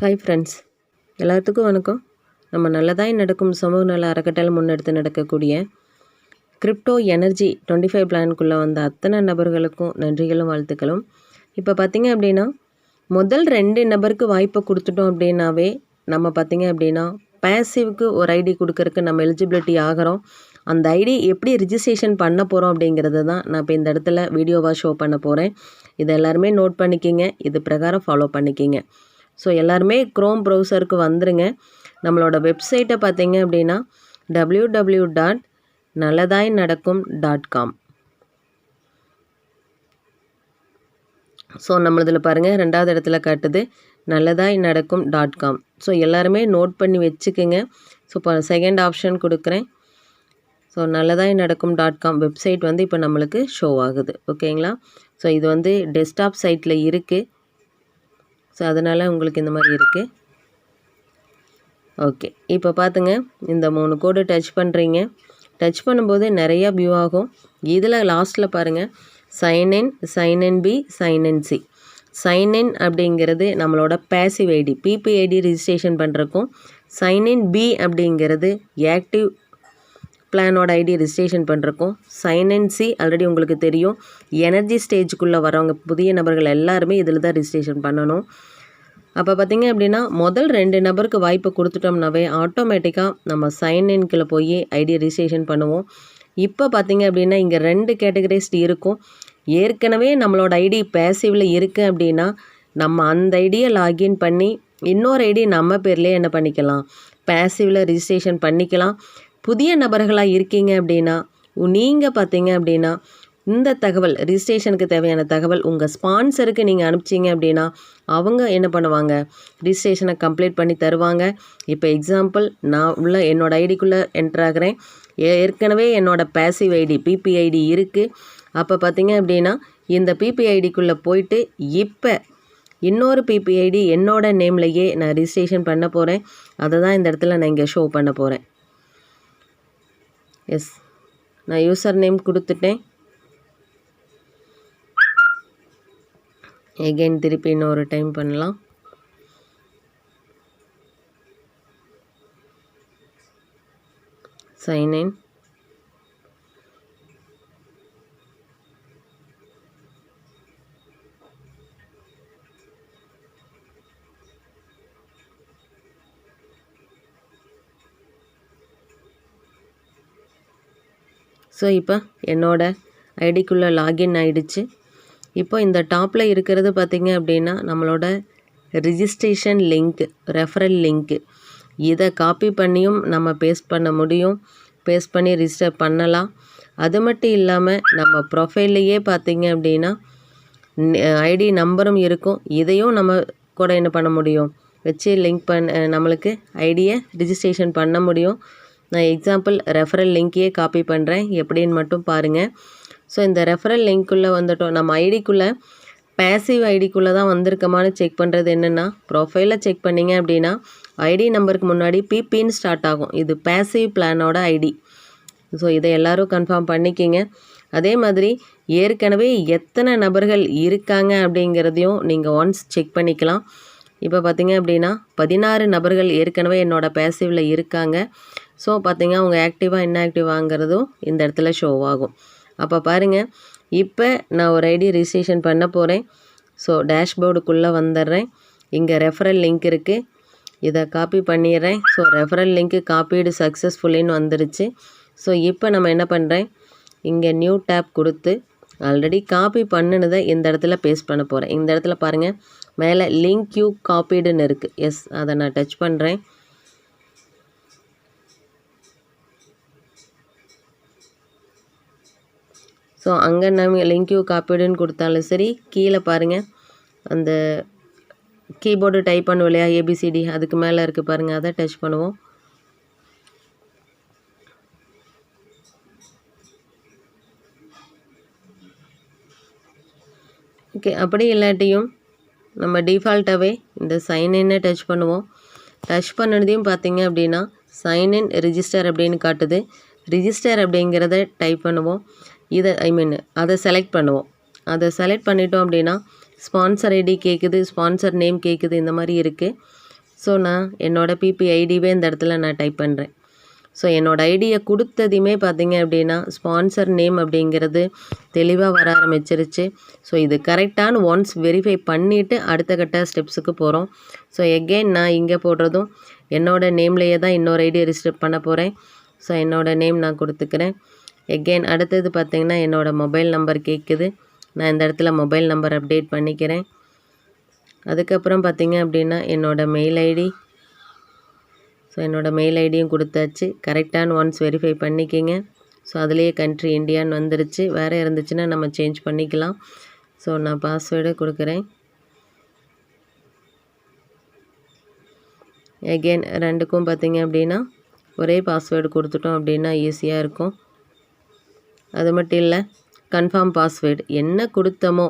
Hi friends எல்லாத்துக்கும் வணக்கம். நம்ம நல்லதாய் நடக்கும் சமூக நல அறக்கட்டளை முன்னெடுத்து நடக்கக்கூடிய கிரிப்டோ எனர்ஜி டுவெண்ட்டி ஃபைவ் பிளானுக்குள்ளே வந்த அத்தனை நபர்களுக்கும் நன்றிகளும் வாழ்த்துக்களும். இப்போ பார்த்தீங்க அப்படின்னா முதல் ரெண்டு நபருக்கு வாய்ப்பை கொடுத்துட்டோம் அப்படின்னாவே நம்ம பார்த்தீங்க அப்படின்னா பேசிவ்க்கு ஒரு ஐடி கொடுக்கறக்கு நம்ம எலிஜிபிலிட்டி ஆகிறோம். அந்த ஐடி எப்படி ரிஜிஸ்ட்ரேஷன் பண்ண போகிறோம் அப்படிங்கிறது தான் நான் இப்போ இந்த இடத்துல வீடியோவாக ஷோ பண்ண போகிறேன் இதை எல்லாருமே நோட் பண்ணிக்கிங்க. இது பிரகாரம் ஃபாலோ பண்ணிக்கிங்க. ஸோ எல்லாருமே க்ரோம் ப்ரௌசருக்கு வந்துருங்க. நம்மளோட வெப்சைட்டை பார்த்தீங்க அப்படின்னா டபிள்யூ டபிள்யூ டாட் நல்லதாய் நடக்கும் டாட் காம் ஸோ நம்மளதில் பாருங்கள் ரெண்டாவது இடத்துல காட்டுது நல்லதாய் நடக்கும் டாட் காம் ஸோ எல்லாருமே நோட் பண்ணி வச்சுக்கோங்க. ஸோ இப்போ செகண்ட் ஆப்ஷன் கொடுக்குறேன். ஸோ நல்லதாய் நடக்கும் டாட் காம் வெப்சைட் வந்து இப்போ நம்மளுக்கு ஷோ ஆகுது. ஓகேங்களா ஸோ இது வந்து டெஸ்க்டாப் சைட்டில் இருக்குது ஸோ அதனால் உங்களுக்கு இந்த மாதிரி இருக்குது ஓகே இப்போ பார்த்துங்க இந்த மூணு கோடு டச் பண்ணுறீங்க டச் பண்ணும்போது நிறையா வியூ ஆகும். இதில் லாஸ்ட்டில் பாருங்கள் sign in sign P sign C sign அப்படிங்கிறது நம்மளோட பேசிவ் ஐடி பிபிஐடி ரிஜிஸ்ட்ரேஷன் பண்ணுறக்கும் சைன் இன் பி அப்படிங்கிறது ஆக்டிவ் பிளானோட ஐடி ரிஜிஸ்ட்ரேஷன் பண்ணுறக்கும் சைனன்சி ஆல்ரெடி உங்களுக்கு தெரியும். எனர்ஜி ஸ்டேஜுக்குள்ளே வரவங்க புதிய நபர்கள் எல்லாருமே இதில் தான் ரிஜிஸ்ட்ரேஷன் பண்ணணும். அப்போ பார்த்தீங்க அப்படின்னா முதல் ரெண்டு நபருக்கு வாய்ப்பு கொடுத்துட்டோம்னாவே ஆட்டோமேட்டிக்காக நம்ம சைன்இன்கில் போய் ஐடி ரிஜிஸ்ட்ரேஷன் பண்ணுவோம். இப்போ பார்த்திங்க அப்படின்னா இங்கே ரெண்டு கேட்டகரிஸ்ட் இருக்கும். ஏற்கனவே நம்மளோட ஐடி பேசிவில் இருக்குது அப்படின்னா நம்ம அந்த ஐடியை லாகின் பண்ணி இன்னொரு ஐடி நம்ம பேர்லேயே என்ன பண்ணிக்கலாம்? பேசிவில் ரிஜிஸ்ட்ரேஷன் பண்ணிக்கலாம். புதிய நபர்களாக இருக்கீங்க அப்படின்னா நீங்கள் பார்த்தீங்க அப்படின்னா இந்த தகவல் ரிஜிஸ்ட்ரேஷனுக்கு தேவையான தகவல் உங்கள் ஸ்பான்சருக்கு நீங்கள் அனுப்பிச்சிங்க அப்படின்னா அவங்க என்ன பண்ணுவாங்க? ரிஜிஸ்ட்ரேஷனை கம்ப்ளீட் பண்ணி தருவாங்க. இப்போ எக்ஸாம்பிள் நான் உள்ள என்னோடய ஐடிக்குள்ளே என்ட்ராகிறேன் ஏற்கனவே என்னோடய பேசிவ் ஐடி பிபிஐடி இருக்குது அப்போ பார்த்தீங்க அப்படின்னா இந்த பிபிஐடிக்குள்ளே போயிட்டு இப்போ இன்னொரு பிபிஐடி என்னோட நேம்லையே நான் ரிஜிஸ்ட்ரேஷன் பண்ண போகிறேன் அதை தான் இந்த இடத்துல நான் இங்கே ஷோ பண்ண போகிறேன் எஸ் நான் யூசர் நேம் கொடுத்துட்டேன். எகெயின் திருப்பி இன்னொரு டைம் பண்ணலாம். சைன் இன் ஸோ இப்போ என்னோடய ஐடிக்குள்ளே லாகின் ஆகிடுச்சு இப்போ இந்த டாப்பில் இருக்கிறது பார்த்திங்க அப்படின்னா நம்மளோட ரிஜிஸ்ட்ரேஷன் லிங்க் ரெஃபரல் லிங்க்கு இதை காப்பி பண்ணியும் நம்ம பேஸ்ட் பண்ண முடியும். பேஸ்ட் பண்ணி ரிஜிஸ்டர் பண்ணலாம். அது மட்டும் இல்லாமல் நம்ம ப்ரொஃபைல்லையே பார்த்திங்க அப்படின்னா ஐடி நம்பரும் இருக்கும். இதையும் நம்ம கூட என்ன பண்ண முடியும்? வச்சு லிங்க் பண்ண நம்மளுக்கு ஐடியை ரிஜிஸ்ட்ரேஷன் பண்ண முடியும். நான் எக்ஸாம்பிள் ரெஃபரல் லிங்க்கையே காப்பி பண்ணுறேன் எப்படின்னு மட்டும் பாருங்கள் ஸோ இந்த ரெஃபரல் லிங்க்குள்ளே வந்துட்டோம். நம்ம ஐடிக்குள்ளே பேசிவ் ஐடிக்குள்ளே தான் வந்திருக்கமான்னு செக் பண்ணுறது என்னென்னா ப்ரொஃபைலில் செக் பண்ணிங்க அப்படின்னா ஐடி நம்பருக்கு முன்னாடி பிபின்னு ஸ்டார்ட் ஆகும். இது பேசிவ் பிளானோட ஐடி ஸோ இதை எல்லோரும் கன்ஃபார்ம் பண்ணிக்கிங்க. அதே மாதிரி ஏற்கனவே எத்தனை நபர்கள் இருக்காங்க அப்படிங்கிறதையும் நீங்கள் ஒன்ஸ் செக் பண்ணிக்கலாம். இப்போ பார்த்தீங்க அப்படின்னா பதினாறு நபர்கள் ஏற்கனவே என்னோடய பேசிவில் இருக்காங்க. ஸோ பார்த்தீங்க அவங்க ஆக்டிவாக இன்ஆக்டிவாங்கிறதும் இந்த இடத்துல ஷோவாகும் அப்போ பாருங்கள் இப்போ நான் ஒரு ஐடி ரிஜிஸ்ட்ரேஷன் பண்ண போகிறேன் ஸோ டேஷ்போர்டுக்குள்ளே வந்துடுறேன். இங்கே ரெஃபரல் லிங்க் இருக்குது இதை காப்பி பண்ணிடுறேன். ஸோ ரெஃபரல் லிங்க்கு காப்பீடு சக்ஸஸ்ஃபுல்லின்னு வந்துருச்சு. ஸோ இப்போ நம்ம என்ன பண்ணுறேன் இங்கே நியூ டேப் கொடுத்து ஆல்ரெடி காப்பி பண்ணினதை இந்த இடத்துல பேஸ்ட் பண்ண போகிறேன் இந்த இடத்துல பாருங்கள் மேலே லிங்க் யூ காப்பீடுன்னு இருக்குது எஸ் அதை நான் டச் பண்ணுறேன் ஸோ அங்கே நம்ம லிங்க்யூ காப்பீடுன்னு கொடுத்தாலும் சரி கீழே பாருங்கள் அந்த கீபோர்டு டைப் பண்ணுவோம் இல்லையா ஏபிசிடி அதுக்கு மேலே இருக்குது பாருங்கள் அதை டச் பண்ணுவோம். ஓகே அப்படி இல்லாட்டியும் நம்ம டிஃபால்ட்டாகவே இந்த சைன்இன்னை டச் பண்ணுவோம். டச் பண்ணதையும் பார்த்தீங்க அப்படின்னா சைன்இன் ரிஜிஸ்டர் அப்படின்னு காட்டுது. ரிஜிஸ்டர் அப்படிங்கிறத டைப் பண்ணுவோம். இதை ஐ மீன் அதை செலக்ட் பண்ணுவோம். அதை செலக்ட் பண்ணிட்டோம் அப்படின்னா ஸ்பான்சர் ஐடி கேட்குது ஸ்பான்சர் நேம் கேட்குது இந்த மாதிரி இருக்குது ஸோ நான் என்னோடய பிபி ஐடிவே இந்த இடத்துல நான் டைப் பண்ணுறேன் ஸோ என்னோடய ஐடியை கொடுத்ததையுமே பார்த்தீங்க அப்படின்னா ஸ்பான்சர் நேம் அப்படிங்கிறது தெளிவாக வர ஆரம்பிச்சிருச்சு. ஸோ இது கரெக்டான ஒன்ஸ் வெரிஃபை பண்ணிவிட்டு அடுத்த கட்ட ஸ்டெப்ஸுக்கு போகிறோம் ஸோ எகெயின் நான் இங்கே போடுறதும் என்னோடய நேம்லேயே தான் இன்னொரு ஐடியை ரிஜிஸ்டர் பண்ண போகிறேன் ஸோ என்னோடய நேம் நான் கொடுத்துக்கிறேன். எகெயின் அடுத்தது பார்த்திங்கன்னா என்னோடய மொபைல் நம்பர் கேட்குது நான் இந்த இடத்துல மொபைல் நம்பர் அப்டேட் பண்ணிக்கிறேன். அதுக்கப்புறம் பார்த்திங்க அப்படின்னா என்னோடய மெயில் ஐடி ஸோ என்னோடய மெயில் ஐடியும் கொடுத்தாச்சு. கரெக்டான ஒன்ஸ் வெரிஃபை பண்ணிக்கிங்க. ஸோ அதுலேயே கண்ட்ரி இந்தியான்னு வந்துருச்சு. வேறு இருந்துச்சுன்னா நம்ம சேஞ்ச் பண்ணிக்கலாம். ஸோ நான் பாஸ்வேர்டு கொடுக்குறேன். எகெயின் ரெண்டுக்கும் பார்த்தீங்க அப்படின்னா ஒரே பாஸ்வேர்டு கொடுத்துட்டோம் அப்படின்னா ஈஸியாக இருக்கும். அது மட்டும் இல்லை கன்ஃபார்ம் பாஸ்வேர்டு என்ன கொடுத்தமோ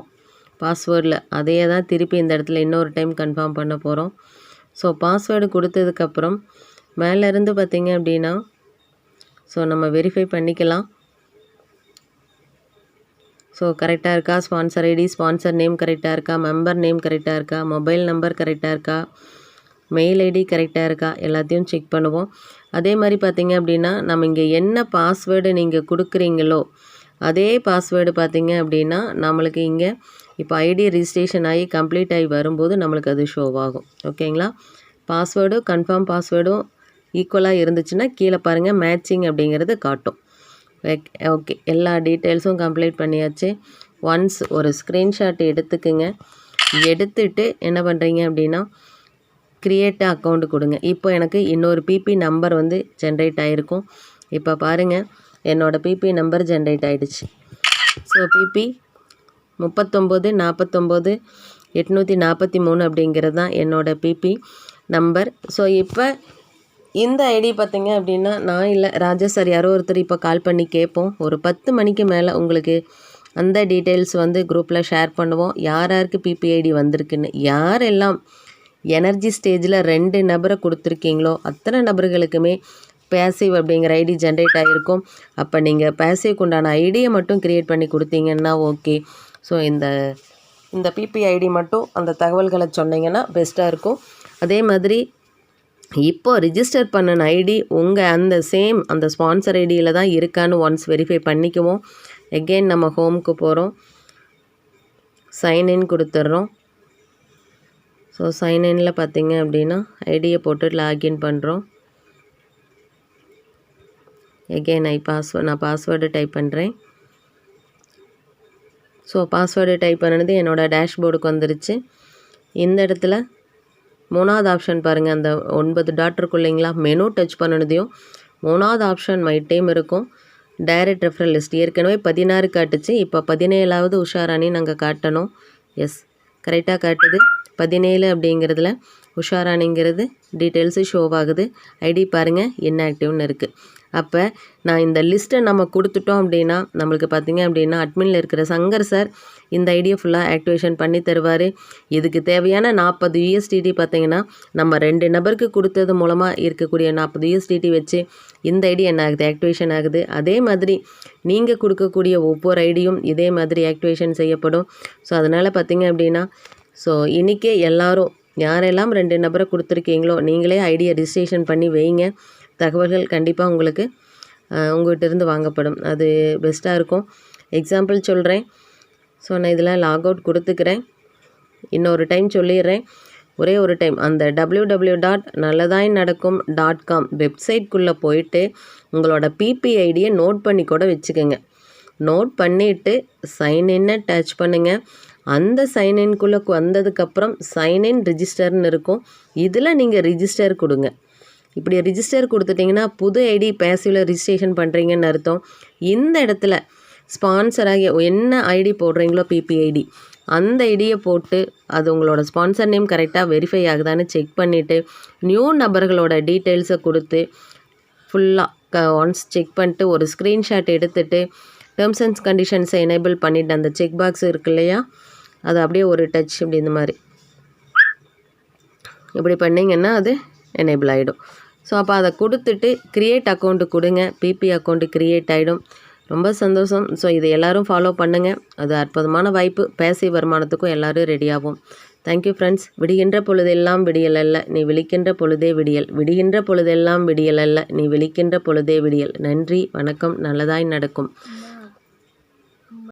பாஸ்வேர்டில் அதையே தான் திருப்பி இந்த இடத்துல இன்னொரு டைம் கன்ஃபார்ம் பண்ண போகிறோம் ஸோ பாஸ்வேர்டு கொடுத்ததுக்கப்புறம் மேலேருந்து பார்த்திங்க அப்படின்னா ஸோ நம்ம வெரிஃபை பண்ணிக்கலாம். ஸோ கரெக்டாக இருக்கா? ஸ்பான்சர் ஐடி ஸ்பான்சர் நேம் கரெக்டாக இருக்கா? மெம்பர் நேம் கரெக்டாக இருக்கா? மொபைல் நம்பர் கரெக்டாக இருக்கா? மெயில் ஐடி கரெக்டாக இருக்கா? எல்லாத்தையும் செக் பண்ணுவோம். அதே மாதிரி பார்த்தீங்க அப்படின்னா நம்ம இங்கே என்ன பாஸ்வேர்டு நீங்கள் கொடுக்குறீங்களோ அதே பாஸ்வேர்டு பார்த்தீங்க அப்படின்னா நம்மளுக்கு இங்கே இப்போ ஐடி ரிஜிஸ்ட்ரேஷன் ஆகி கம்ப்ளீட் ஆகி வரும்போது நம்மளுக்கு அது ஷோ ஆகும். ஓகேங்களா பாஸ்வேர்டும் கன்ஃபார்ம் பாஸ்வேர்டும் ஈக்குவலாக இருந்துச்சுன்னா கீழே பாருங்கள் மேட்சிங் அப்படிங்கிறது காட்டும். ஓகே எல்லா டீட்டெயில்ஸும் கம்ப்ளீட் பண்ணியாச்சு. ஒன்ஸ் ஒரு ஸ்க்ரீன்ஷாட் எடுத்துக்குங்க. எடுத்துட்டு என்ன பண்ணுறீங்க அப்படின்னா க்ரியேட் அக்கௌண்ட் கொடுங்க. இப்போ எனக்கு இன்னொரு பிபி நம்பர் வந்து ஜென்ரேட் ஆகிருக்கும் இப்போ பாருங்கள் என்னோடய பிபி நம்பர் ஜென்ரேட் ஆகிடுச்சு ஸோ பிபி முப்பத்தொம்போது நாற்பத்தொம்போது எட்நூற்றி நாற்பத்தி மூணு அப்படிங்கிறது தான் என்னோடய பிபி நம்பர் ஸோ இப்போ இந்த ஐடி பார்த்தீங்க அப்படின்னா நான் இல்லை ராஜா சார் யாரோ ஒருத்தர் இப்போ கால் பண்ணி கேட்போம். ஒரு பத்து மணிக்கு மேலே உங்களுக்கு அந்த டீட்டெயில்ஸ் வந்து குரூப்பில் ஷேர் பண்ணுவோம். யார் யாருக்கு பிபிஐடி வந்திருக்குன்னு யாரெல்லாம் எனர்ஜி ஸ்டேஜில் ரெண்டு நபரை கொடுத்துருக்கீங்களோ அத்தனை நபர்களுக்குமே பேசிவ் அப்படிங்கிற ஐடி ஜென்ரேட் ஆகிருக்கும் அப்போ நீங்கள் பேசிவ்க்கு உண்டான ஐடியை மட்டும் க்ரியேட் பண்ணி கொடுத்தீங்கன்னா ஓகே ஸோ இந்த இந்த பிபி ஐடி மட்டும் அந்த தகவல்களை சொன்னீங்கன்னா பெஸ்ட்டாக இருக்கும். அதே மாதிரி இப்போ ரிஜிஸ்டர் பண்ணின ஐடி உங்கள் அந்த சேம் அந்த ஸ்பான்சர் ஐடியில் தான் இருக்கான்னு ஒன்ஸ் வெரிஃபை பண்ணிக்குவோம். எகெயின் நம்ம ஹோமுக்கு போகிறோம் சைன்இன் கொடுத்துட்றோம். ஸோ சைன்இனில் பார்த்தீங்க அப்படின்னா ஐடியை போட்டு லாகின் பண்ணுறோம் எகெயின் ஐ பாஸ்வேர்ட் நான் பாஸ்வேர்டு டைப் பண்ணுறேன் ஸோ பாஸ்வேர்டு டைப் பண்ணினது என்னோடய டேஷ்போர்டுக்கு வந்துருச்சு. இந்த இடத்துல மூணாவது ஆப்ஷன் பாருங்கள் அந்த ஒன்பது டாட் இருக்கும் இல்லைங்களா? மெனு டச் பண்ணினதையும் மூணாவது ஆப்ஷன் மை டைம் இருக்கும். டைரக்ட் ரெஃபரல் லிஸ்ட் ஏற்கனவே பதினாறு காட்டுச்சு. இப்போ பதினேழாவது உஷாராணி நாங்கள் காட்டணும். எஸ் கரெக்டாக காட்டுது. பதினேழு அப்படிங்கிறதுல உஷாராணிங்கிறது டீட்டெயில்ஸு ஷோவாகுது ஆகுது. ஐடி பாருங்கள் என்ன ஆக்டிவ்னு இருக்குது அப்போ நான் இந்த லிஸ்ட்டை நம்ம கொடுத்துட்டோம் அப்படின்னா நம்மளுக்கு பார்த்திங்க அப்படின்னா அட்மினில் இருக்கிற சங்கர் சார் இந்த ஐடியை ஃபுல்லாக ஆக்டிவேஷன் பண்ணி தருவார். இதுக்கு தேவையான நாற்பது யூஎஸ்டிடி பார்த்திங்கன்னா நம்ம ரெண்டு நபருக்கு கொடுத்தது மூலமாக இருக்கக்கூடிய நாற்பது யூஎஸ்டிடி வச்சு இந்த ஐடி என்ன ஆகுது? ஆக்டிவேஷன் ஆகுது. அதே மாதிரி நீங்கள் கொடுக்கக்கூடிய ஒவ்வொரு ஐடியும் இதே மாதிரி ஆக்டிவேஷன் செய்யப்படும். ஸோ அதனால் பார்த்திங்க அப்படின்னா ஸோ இன்றைக்கே எல்லோரும் யாரெல்லாம் ரெண்டு நபரை கொடுத்துருக்கீங்களோ நீங்களே ஐடியை ரிஜிஸ்ட்ரேஷன் பண்ணி வைங்க. தகவல்கள் கண்டிப்பாக உங்களுக்கு உங்கள்கிட்ட இருந்து வாங்கப்படும். அது பெஸ்ட்டாக இருக்கும். எக்ஸாம்பிள் சொல்கிறேன் ஸோ நான் இதெல்லாம் லாக் அவுட் கொடுத்துக்கிறேன். இன்னொரு டைம் சொல்லிடுறேன். ஒரே ஒரு டைம் அந்த டபிள்யூ டபிள்யூ டாட் நல்லதாய் நடக்கும் டாட் காம் வெப்சைட்குள்ளே போயிட்டு உங்களோட பிபி ஐடியை நோட் பண்ணி கூட வச்சுக்கோங்க. நோட் பண்ணிவிட்டு சைன் இன்னை டச் பண்ணுங்கள் அந்த சைன்இன்குள்ளே வந்ததுக்கப்புறம் சைன்இன் ரிஜிஸ்டர்னு இருக்கும். இதில் நீங்கள் ரிஜிஸ்டர் கொடுங்க. இப்படி ரிஜிஸ்டர் கொடுத்துட்டிங்கன்னா புது ஐடி பேசிவில் ரிஜிஸ்ட்ரேஷன் பண்ணுறீங்கன்னு அர்த்தம். இந்த இடத்துல ஸ்பான்சராகி என்ன ஐடி போடுறீங்களோ பிபிஐடி அந்த ஐடியை போட்டு அது உங்களோட ஸ்பான்சர் நேம் கரெக்டாக வெரிஃபை ஆகுதான்னு செக் பண்ணிவிட்டு நியூ நபர்களோட டீட்டெயில்ஸை கொடுத்து ஃபுல்லாக க ஒன்ஸ் செக் பண்ணிட்டு ஒரு ஸ்க்ரீன்ஷாட் எடுத்துகிட்டு டேர்ம்ஸ் அண்ட் கண்டிஷன்ஸை எனேபிள் பண்ணிவிட்டு அந்த செக் பாக்ஸ் இருக்கு இல்லையா? அது அப்படியே ஒரு டச் இப்படி இந்த மாதிரி. இப்படி பண்ணிங்கன்னா அது எனேபிள் ஆகிடும் ஸோ அப்போ அதை கொடுத்துட்டு க்ரியேட் அக்கௌண்ட்டு கொடுங்க. பிபி அக்கௌண்ட்டு க்ரியேட் ஆகிடும் ரொம்ப சந்தோஷம். ஸோ இதை எல்லோரும் ஃபாலோ பண்ணுங்கள் அது அற்புதமான வாய்ப்பு. பேசி வருமானத்துக்கும் எல்லோரும் ரெடியாகும் தேங்க்யூ ஃப்ரெண்ட்ஸ் விடுகின்ற பொழுதெல்லாம் விடியல் அல்ல. நீ விழிக்கின்ற பொழுதே விடியல். விடுகின்ற பொழுதெல்லாம் விடியல் அல்ல. நீ விழிக்கின்ற பொழுதே விடியல். நன்றி வணக்கம். நல்லதாய் நடக்கும்.